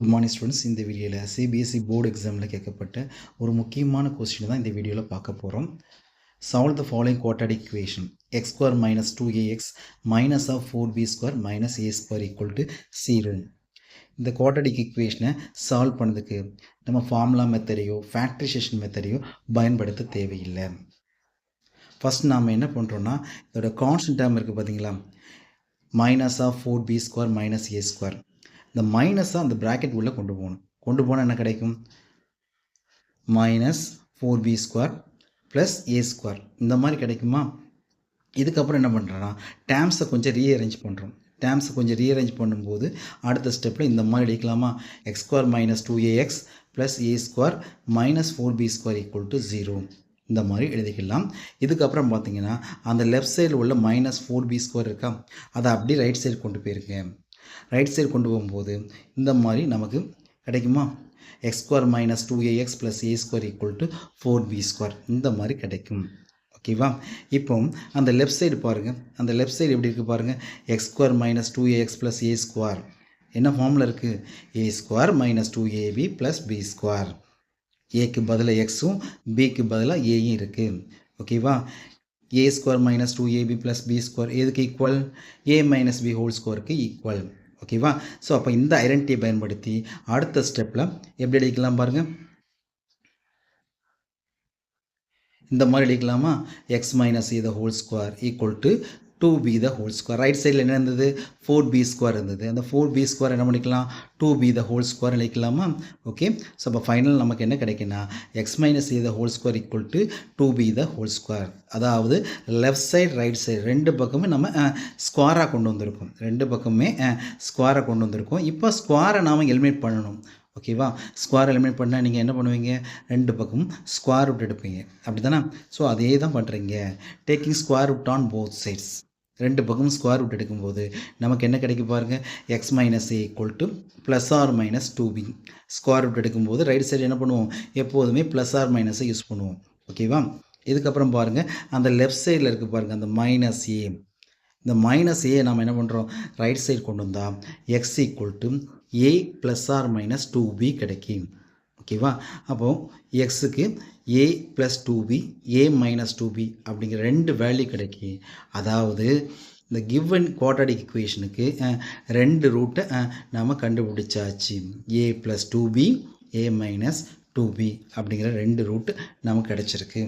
Good morning students இந்த வீடியோவில் CBSE board எக்ஸாமில் கேட்கப்பட்ட ஒரு முக்கியமான கொஸ்டின் தான் இந்த வீடியோவில் பார்க்க போகிறோம் solve the following quadratic equation X square minus two A X minus of four B square minus A square equal to zero இந்த குவாட்ரடிக் இக்குவேஷனை சால்வ் பண்ணதுக்கு நம்ம ஃபார்முலா மெத்தடையோ ஃபேக்ட்ரிசேஷன் மெத்தடையோ பயன்படுத்த தேவையில்லை. ஃபஸ்ட் நாம் என்ன பண்ணுறோன்னா இதோட கான்ஸ்டன்ட் டேம் இருக்குது பார்த்தீங்களா minus of four b square minus a square இந்த மைனஸை அந்த ப்ராக்கெட் உள்ளே கொண்டு போகணும். கொண்டு போனால் என்ன கிடைக்கும்? Minus four b square plus a square இந்த மாதிரி கிடைக்குமா? இதுக்கப்புறம் என்ன பண்ணுறேன்னா டேம்ஸை கொஞ்சம் ரீஅரேஞ்ச் பண்ணுறோம் டேம்ஸை கொஞ்சம் ரீஅரேஞ்ச் பண்ணும்போது அடுத்த ஸ்டெப்பில் இந்த மாதிரி எடுக்கலாமா x square minus two ax plus a square minus four b square equal to zero இந்த மாதிரி எழுதிக்கலாம். இதுக்கப்புறம் பார்த்தீங்கன்னா அந்த லெஃப்ட் சைடில் உள்ள மைனஸ் ஃபோர் பி ஸ்கொயர் இருக்கா? அதை அப்படியே ரைட் சைடு கொண்டு போயிருக்கேன். ரைட் சைடு கொண்டு போகும்போது இந்த மாதிரி நமக்கு கிடைக்குமா? X square minus two ax plus a square equal to four b square இந்த மாதிரி கிடைக்கும். ஓகேவா இப்போ அந்த லெஃப்ட் சைடு பாருங்கள் அந்த லெஃப்ட் சைடு எப்படி இருக்குது பாருங்கள் x square minus two ax plus a square என்ன ஃபார்மில் இருக்குது a square minus two ab plus b square ஏக்கு பதிலாக எக்ஸும் பிக்கு பதிலாக ஏயும் இருக்குது ஓகேவா a square minus two ab plus b square எதுக்கு equal a minus b whole ஸ்கொயருக்கு ஈக்குவல் ஓகேவா ஸோ அப்போ இந்த ஐடென்டிட்டியை பயன்படுத்தி அடுத்த ஸ்டெப்பில் எப்படி அடிக்கலாம் பாருங்கள் இந்த மாதிரி அடிக்கலாமா x minus a whole square equal to two b the whole square right சைடில் என்ன இருந்தது? ஃபோர் பி ஸ்கொயர் இருந்தது. அந்த ஃபோர் பி ஸ்கொயர் என்ன பண்ணிக்கலாம்? Two b the whole square அழைக்கலாமா? Okay so அப்போ ஃபைனல் நமக்கு என்ன கிடைக்குன்னா x minus a the whole square equal to two b the whole square அதாவது லெஃப்ட் சைடு ரைட் சைடு ரெண்டு பக்கமும் நம்ம ஸ்கொயராக கொண்டு வந்திருக்கோம். ரெண்டு பக்கமே ஸ்கொயராக கொண்டு வந்திருக்கோம். இப்போ ஸ்கொயரை நாம் எலிமினேட் பண்ணணும். ஓகேவா ஸ்கொயர் எலிமினேட் பண்ணால் நீங்கள் என்ன பண்ணுவீங்க? ரெண்டு பக்கமும் ஸ்கொயர் ரூட் எடுப்பீங்க. அப்படி தானே ஸோ அதே தான் பண்ணுறீங்க taking square root on both sides ரெண்டு பக்கமும் ஸ்கொயர் ரூட் எடுக்கும்போது நமக்கு என்ன கிடைக்கும் பாருங்கள் x minus a equal to plus or minus two b square root எடுக்கும்போது ரைட் சைடு என்ன பண்ணுவோம்? எப்போதுமே ப்ளஸ் ஆர் மைனஸை யூஸ் பண்ணுவோம். ஓகேவா இதுக்கப்புறம் பாருங்கள் அந்த லெஃப்ட் சைடில் இருக்குது பாருங்கள் அந்த மைனஸ் ஏ இந்த மைனஸ் ஏ நம்ம என்ன பண்ணுறோம் ரைட் சைடு கொண்டு வந்தால் x equal to a plus or minus two b கிடைக்கும். ஓகேவா அப்போது எக்ஸுக்கு a plus two b a minus two b அப்படிங்கிற ரெண்டு வேல்யூ கிடைக்கும் அதாவது இந்த கிவன் குவாட்டடிக் இக்குவேஷனுக்கு ரெண்டு ரூட்டை நாம் கண்டுபிடிச்சாச்சு. A plus two b a minus two b அப்படிங்கிற ரெண்டு ரூட்டு நமக்கு கிடச்சிருக்கு.